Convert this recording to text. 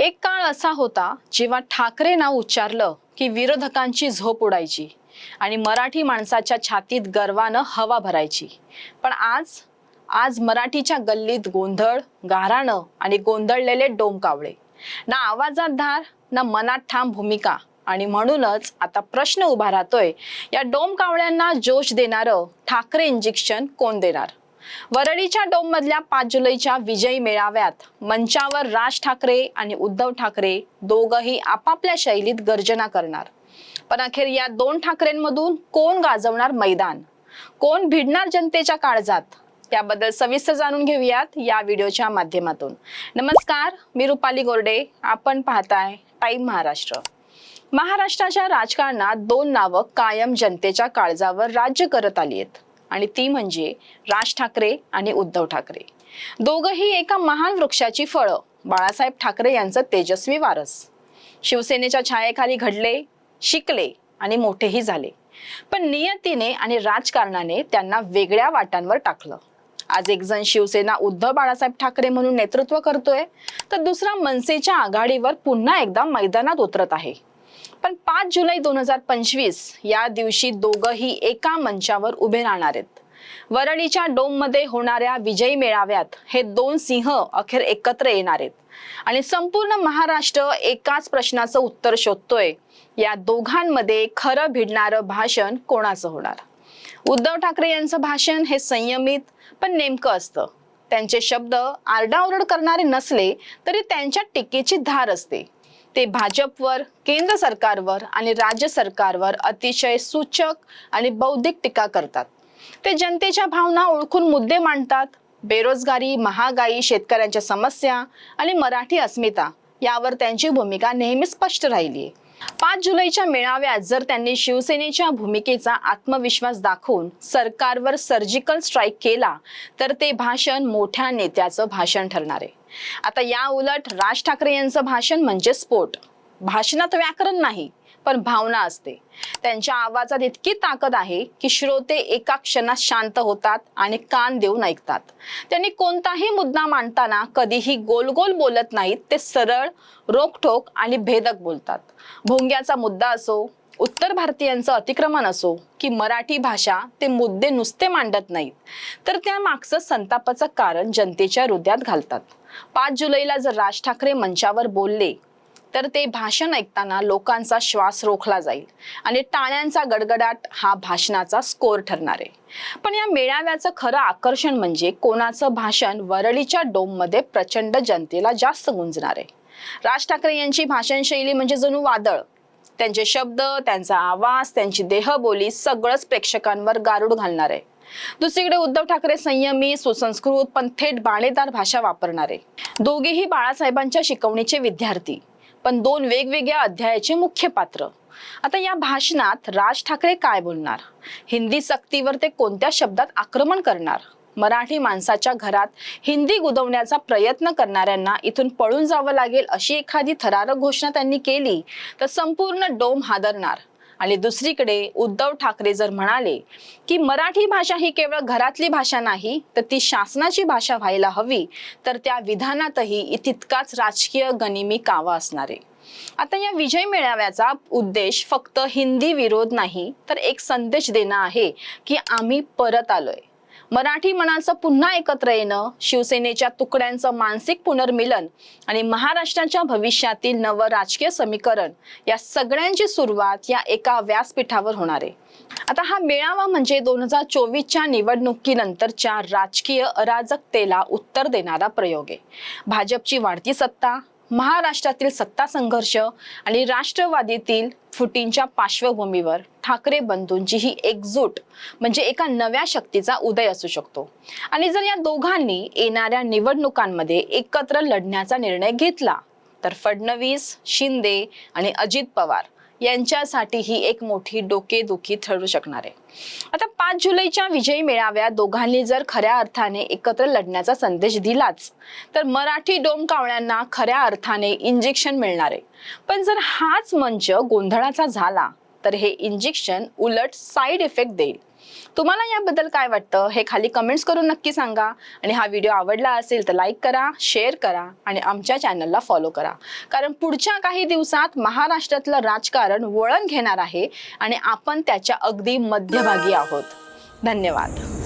एक काळ असा होता जेव्हा ठाकरे नाव उच्चारलं की विरोधकांची झोप उडायची आणि मराठी माणसाच्या छातीत गर्वानं हवा भरायची. पण आज आज मराठीच्या गल्लीत गोंधळ गाराणं आणि गोंधळलेले डोमकावळे ना आवाजात धार ना मनात ठाम भूमिका. आणि म्हणूनच आता प्रश्न उभा राहतोय या डोमकावळ्यांना जोश देणारं ठाकरे इंजेक्शन कोण देणार? वरळीच्या डोम मधल्या पाच जुलैच्या विजयी मेळाव्यात मंचावर राज ठाकरे आणि उद्धव ठाकरे दोघही आपापल्या शैलीत गर्जना करणार. पण अखेर या दोन ठाकरेंमधून कोण गाजवणार मैदान? कोण भिडणार जनतेच्या काळजात? त्याबद्दल सविस्तर जाणून घेऊयात या व्हिडिओच्या माध्यमातून. नमस्कार मी रुपाली गोरडे. आपण पाहताय टाईम महाराष्ट्र. महाराष्ट्राच्या राजकारणात दोन नावं कायम जनतेच्या काळजावर राज्य करत आली आहेत. आणि ती म्हणजे राज ठाकरे आणि उद्धव ठाकरे. दोघंही एका महान वृक्षाची फळं. बाळासाहेब ठाकरे यांचं तेजस्वी वारस. शिवसेनेच्या छायेखाली घडले शिकले आणि मोठेही झाले. पण नियतीने आणि राजकारणाने त्यांना वेगळ्या वाटांवर टाकलं. आज एक जण शिवसेना उद्धव बाळासाहेब ठाकरे म्हणून नेतृत्व करतोय तर दुसरा मनसेच्या आघाडीवर पुन्हा एकदा मैदानात उतरत आहे. पण पाच जुलै दोन हजार पंचवीस या दिवशी दोघंही एका मंचावर उभे राहणार आहेत. वरळीच्या डोममध्ये होणाऱ्या विजयी मेळाव्यात हे दोन सिंह अखेर एकत्र येणार आहेत. आणि संपूर्ण महाराष्ट्र एकाच प्रश्नाचं उत्तर शोधतोय. या दोघांमध्ये खरं भिडणारं भाषण कोणाचं होणार? उद्धव ठाकरे यांचं भाषण हे संयमित पण नेमकं असतं. त्यांचे शब्द आरडाओरड करणारे नसले तरी त्यांच्या टीकेची धार असते. ते भाजपवर केंद्र सरकारवर आणि राज्य सरकारवर अतिशय सूचक आणि बौद्धिक टीका करतात. ते जनतेच्या भावना ओळखून मुद्दे मांडतात. बेरोजगारी महागाई शेतकऱ्यांच्या समस्या आणि मराठी अस्मिता यावर त्यांची भूमिका नेहमी स्पष्ट राहिली आहे पाच जुलैच्या मेळाव्यात जर त्यांनी शिवसेनेच्या भूमिकेचा आत्मविश्वास दाखवून सरकारवर सर्जिकल स्ट्राईक केला तर ते भाषण मोठ्या नेत्याचं भाषण ठरणार आहे. आता या उलट राज ठाकरे यांचं भाषण म्हणजे स्फोट. भाषणात व्याकरण नाही पण भावना असते. त्यांच्या आवाजात इतकी ताकद आहे की श्रोते एका क्षणात शांत होतात आणि कान देऊन ऐकतात. त्यांनी कोणताही मुद्दा मांडताना कधीही गोल गोल बोलत नाहीत ते सरळ रोखठोक आणि भेदक बोलतात. भोंग्याचा मुद्दा असो उत्तर भारतीयांचं अतिक्रमण असो की मराठी भाषा ते मुद्दे नुसते मांडत नाहीत. तर त्या मागचं संतापाचं कारण जनतेच्या हृदयात घालतात. पाच जुलैला जर राज ठाकरे मंचावर बोलले तर ते भाषण ऐकताना लोकांचा श्वास रोखला जाईल आणि टाळ्यांचा गडगडाट हा भाषणाचा स्कोर ठरणार आहे. पण या मेळाव्याचं खरं आकर्षण म्हणजे कोणाचं भाषण वरळीच्या डोममध्ये प्रचंड जनतेला जास्त गुंजणार आहे. राज ठाकरे यांची भाषण शैली म्हणजे जणू वादळ. त्यांचे शब्द त्यांचा आवाज त्यांची देहबोली सगळंच प्रेक्षकांवर गारुड घालणार आहे. दुसरीकडे उद्धव ठाकरे संयमी सुसंस्कृत पण थेट बाणेदार भाषा वापरणारे दोघेही बाळासाहेबांच्या शिकवणीचे विद्यार्थी. पण दोन वेगवेगळ्या अध्यायाचे मुख्य पात्र. आता या भाषणात राज ठाकरे काय बोलणार? हिंदी सक्तीवर ते कोणत्या शब्दात आक्रमण करणार? मराठी माणसाच्या घरात हिंदी गुदवण्याचा प्रयत्न करणाऱ्यांना इथून पळून जावं लागेल अशी एखादी थरारक घोषणा त्यांनी केली तर संपूर्ण डोम हादरणार. आणि दुसरीकडे उद्धव ठाकरे जर म्हणाले की मराठी भाषा ही केवळ घरातली भाषा नाही तर ती शासनाची भाषा व्हायला हवी तर त्या विधानातही तितकाच राजकीय गनिमी कावा असणार. आहे आता या विजय मेळाव्याचा उद्देश फक्त हिंदी विरोध नाही तर एक संदेश देणं आहे की आम्ही परत आलोय. मराठी मनाचं पुन्हा एकत्र येणं शिवसेनेच्या तुकड्यांचं मानसिक पुनर्मिलन आणि महाराष्ट्राच्या भविष्यातील नवं राजकीय समीकरण या सगळ्यांची सुरुवात या एका व्यासपीठावर होणार आहे. आता हा मेळावा म्हणजे दोन हजार चोवीसच्या निवडणुकीनंतरच्या राजकीय अराजकतेला उत्तर देणारा प्रयोग आहे. भाजपची वाढती सत्ता महाराष्ट्रातील सत्ता संघर्ष आणि राष्ट्रवादीतील फुटींच्या पार्श्वभूमीवर ठाकरे बंधूंची ही एकजूट म्हणजे एका नव्या शक्तीचा उदय असू शकतो. आणि जर या दोघांनी येणाऱ्या निवडणुकांमध्ये एकत्र लढण्याचा निर्णय घेतला तर फडणवीस शिंदे आणि अजित पवार यांच्यासाठी ही एक मोठी डोकेदुखी ठरू शकणार आहे. आता पाच जुलैच्या विजयी मेळाव्यात दोघांनी जर खऱ्या अर्थाने एकत्र लढण्याचा संदेश दिलाच तर मराठी डोमकावळ्यांना खऱ्या अर्थाने इंजेक्शन मिळणार आहे. पण जर हाच मंच गोंधळाचा झाला तर हे इंजेक्शन उलट साईड इफेक्ट देईल. तुम्हाला याबद्दल काय वाटतं? हे खाली कमेंट्स करून नक्की सांगा. आणि हा व्हिडिओ आवडला असेल तर लाईक करा शेअर करा आणि आमच्या चॅनलला फॉलो करा. कारण पुढच्या काही दिवसात महाराष्ट्रातलं राजकारण वळण घेणार आहे आणि आपण त्याच्या अगदी मध्यभागी आहोत. धन्यवाद.